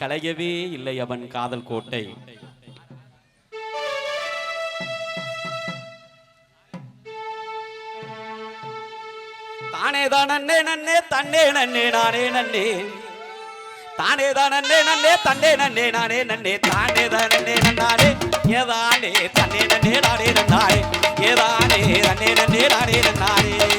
களையவே இல்லை அவன் காதல் கோட்டை. தானேதான் தான் நன்னே தன்னே நன்னே நானே நன்னே. தானே தான் நன்னே தன்னே நன்னே நானே நன்னே. தானே தான் நன்னே ஏதானே தன்னே நன்னே நானே நன்னானே ஏதானே தன்னே நன்னே நானே நன்னானே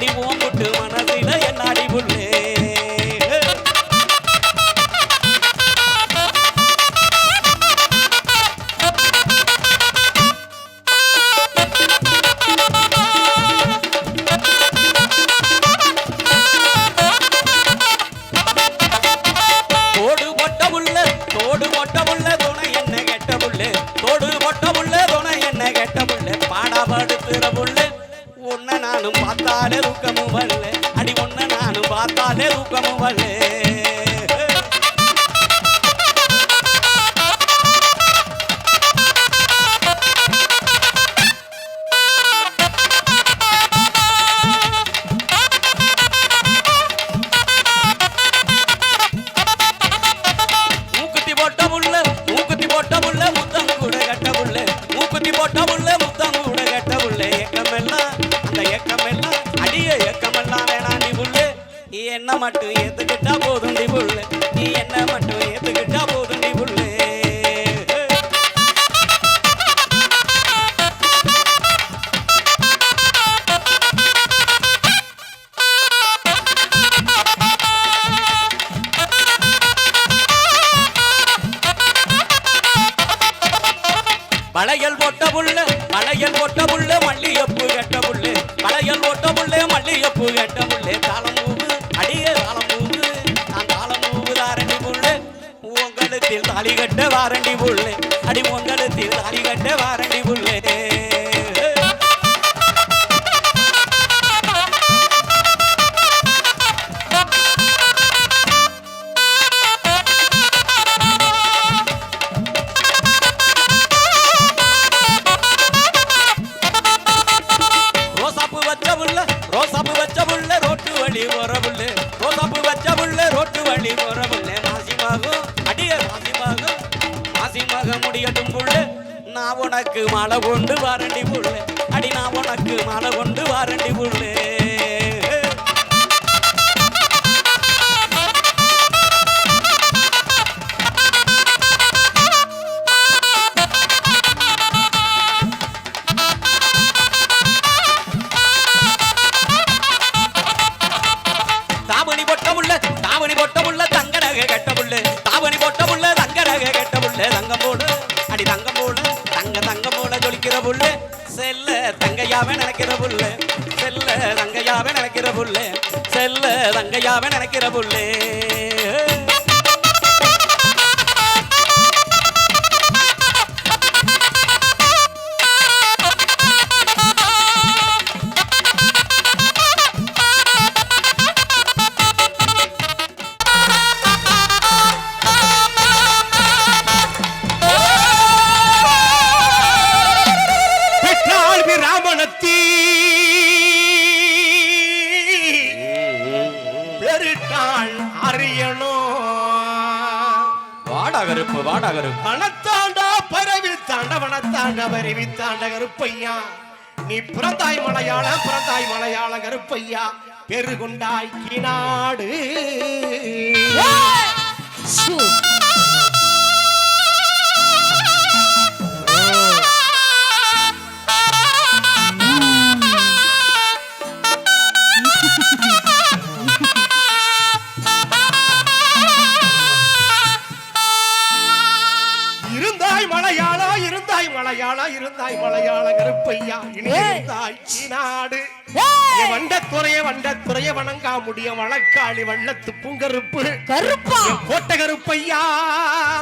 Ibu. valeu, com a valeu. உங்கடத்தில் தாலி கட்ட வாரண்டி புள்ளே அடி உங்கடத்தில் தாலி கட்ட வாரண்டி புள்ளே முடியட்டும் புள்ள நான் உனக்கு மழை கொண்டு வாரண்டி புள்ள அடி நான் உனக்கு மழை கொண்டு வாரண்டி புள்ளே ஒழிக்கிற புல்லு. செல்ல தங்கையாவே நினைக்கிற புல்லு. செல்ல தங்கையாவே நினைக்கிற புல்லு. செல்ல தங்கையாவே நினைக்கிற புல்லு. கருப்பு வாடகரு. கணத்தாண்டா பரவி தாண்ட வனத்தாண்ட பரவி தாண்ட கருப்பையா. நீ பிறந்தாய் மலையாள பிறந்தாய் மலையாள கருப்பையா. பெருகுண்டாய் கிநாடு. ஏய், வண்டத்துறைய வண்டத்துறைய வணங்கா முடிய வழக்காளி வள்ளத்து பூங்கருப்பு. கருப்பா. கோட்டை கருப்பையா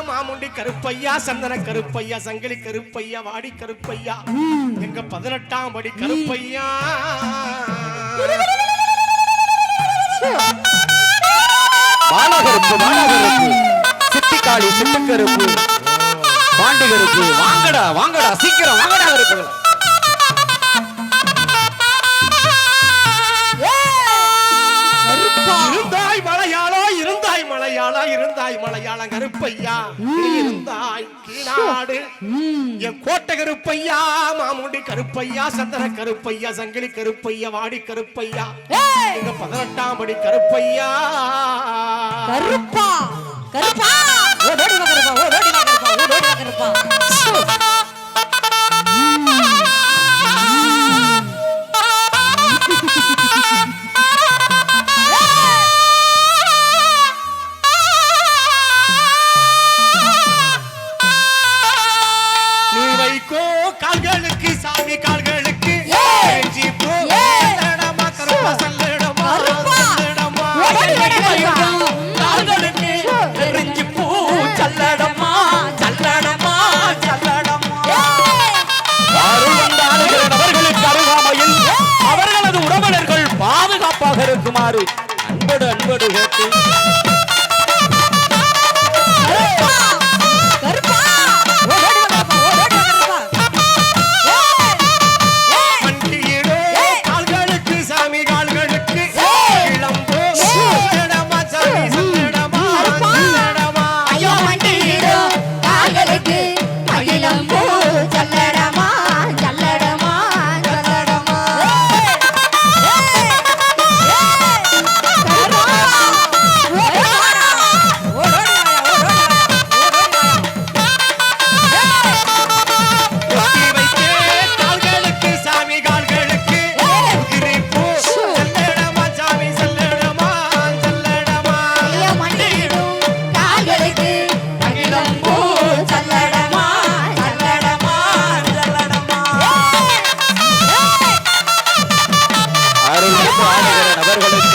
மாமுண்டி கருப்பையா சந்தன கருப்பையா சங்கிலி கருப்பையா வாடி கருப்பையா. எங்க பதினெட்டாம் படி கருப்பையா. பாலகருப்பு பாலகருப்பு சித்திக்காளி சிட்டுக்கருப்பு பாண்டிகருப்பு. வாங்கடா வாங்கடா சீக்கிரம் வாங்கடா கருப்பா. மலையாளா இருந்தாய் மலையாள கருப்பையா? நீ இருந்தாய் கீழாடு என் கோட்டை கருப்பையா மாமுண்டி கருப்பையா சந்தன கருப்பையா சங்கிலி கருப்பையா வாடி கருப்பையா? எங்க பதினெட்டாம் படி கருப்பையா? கருப்பா கருப்பா!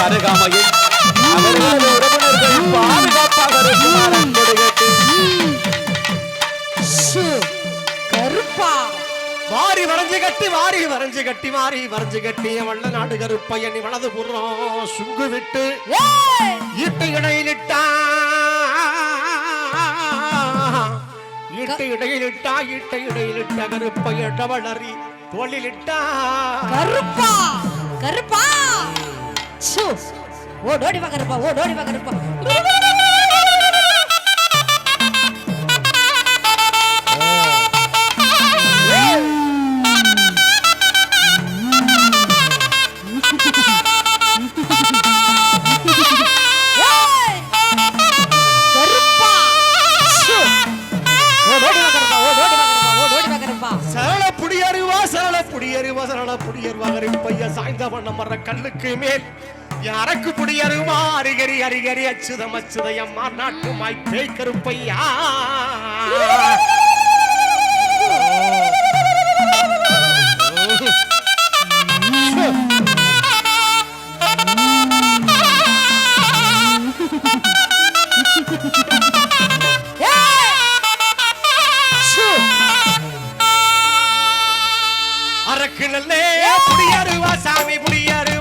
அருகாமையில் அவர்களது உறவினர்கள் பாதுகாப்பாக இருக்குமாறு அன்போடு கேட்டு கருப்பா. வாரி வரைஞ்சு கட்டி வாரி வரைஞ்சு கட்டி வாரி வரைஞ்சு கட்டி வள்ள நாடு கருப்பையன் வலது புறம் சுங்கு விட்டு ஈட்டு இடையிலிட்டா ஈட்டு இடையிலிட்டா ஈட்டு இடையிலிட்ட கருப்பைய டவளறி தோளிலிட்டா கருப்பா கருப்பா! வா கருப்பா ஓடோடி வா கருப்பா சரள புடியருவா சரள புடியருவா சரள புடியருவா கருப்பைய சாய்ந்த வண்ணம் மர கல்லுக்கு மேல். என் புடியருமா புடியருவா அரிகரி அரிகரி அச்சுதம் அச்சுதயம்மா நாட்டுமாய் பேய் கருப்பையா அரக்கு நல்லே புடியருவா சாமி புடியரு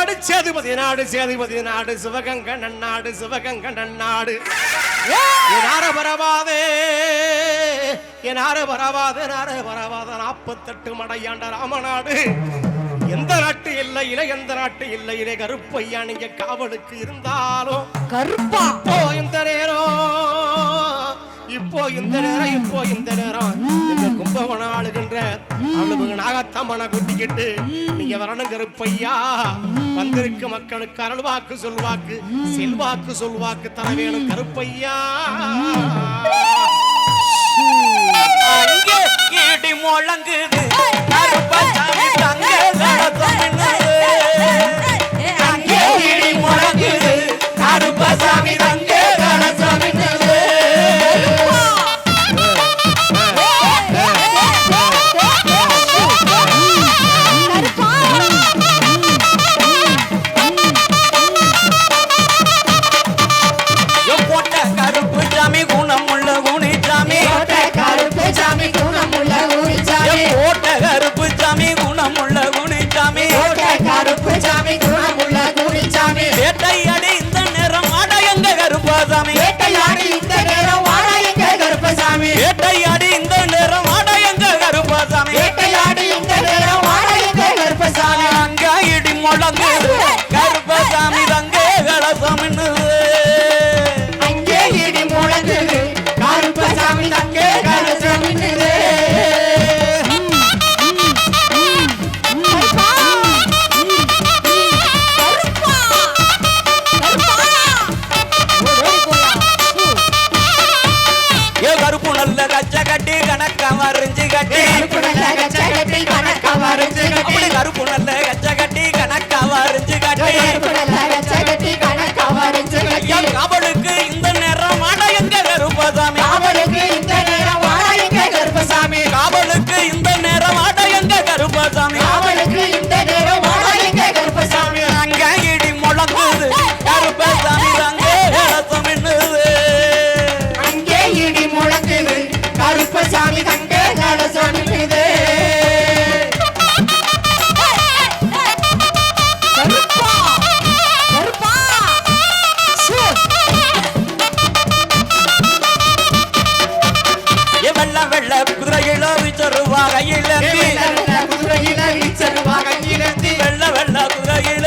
நாடு சேதுபதி நாடு சேதுபதி நாடு சிவகங்க நன்னாடு சிவகங்க நன்னாடு. நார பரவாதே என் ஆர பரவாத நார பரவாத நாற்பத்தெட்டு மடையாண்ட ராமநாடு. எந்த நாட்டு இல்லையில எந்த நாட்டு இல்லையிலே கருப்பையா நீங்க காவலுக்கு இருந்தாலும். கருப்பா? எந்த நேரம் இப்போ இந்த நேரம் இப்போ இந்த நேரம். இந்த கும்பகோணம் ஆளுகின்ற அவளுக்கு நாகத்தம்மனை கூட்டிக்கிட்டு நீங்க வரணுங்கிற பையா வந்திருக்க மக்களுக்கு அருள்வாக்கு சொல்வாக்கு செல்வாக்கு சொல்வாக்கு தர கருப்பையா? அங்கே இடி முழங்குது. அங்கே இடி முழங்குது. கருப்பசாமி தங்க குதிரையிலந்தி குதிரையில வெள்ள வெள்ள குதிரையில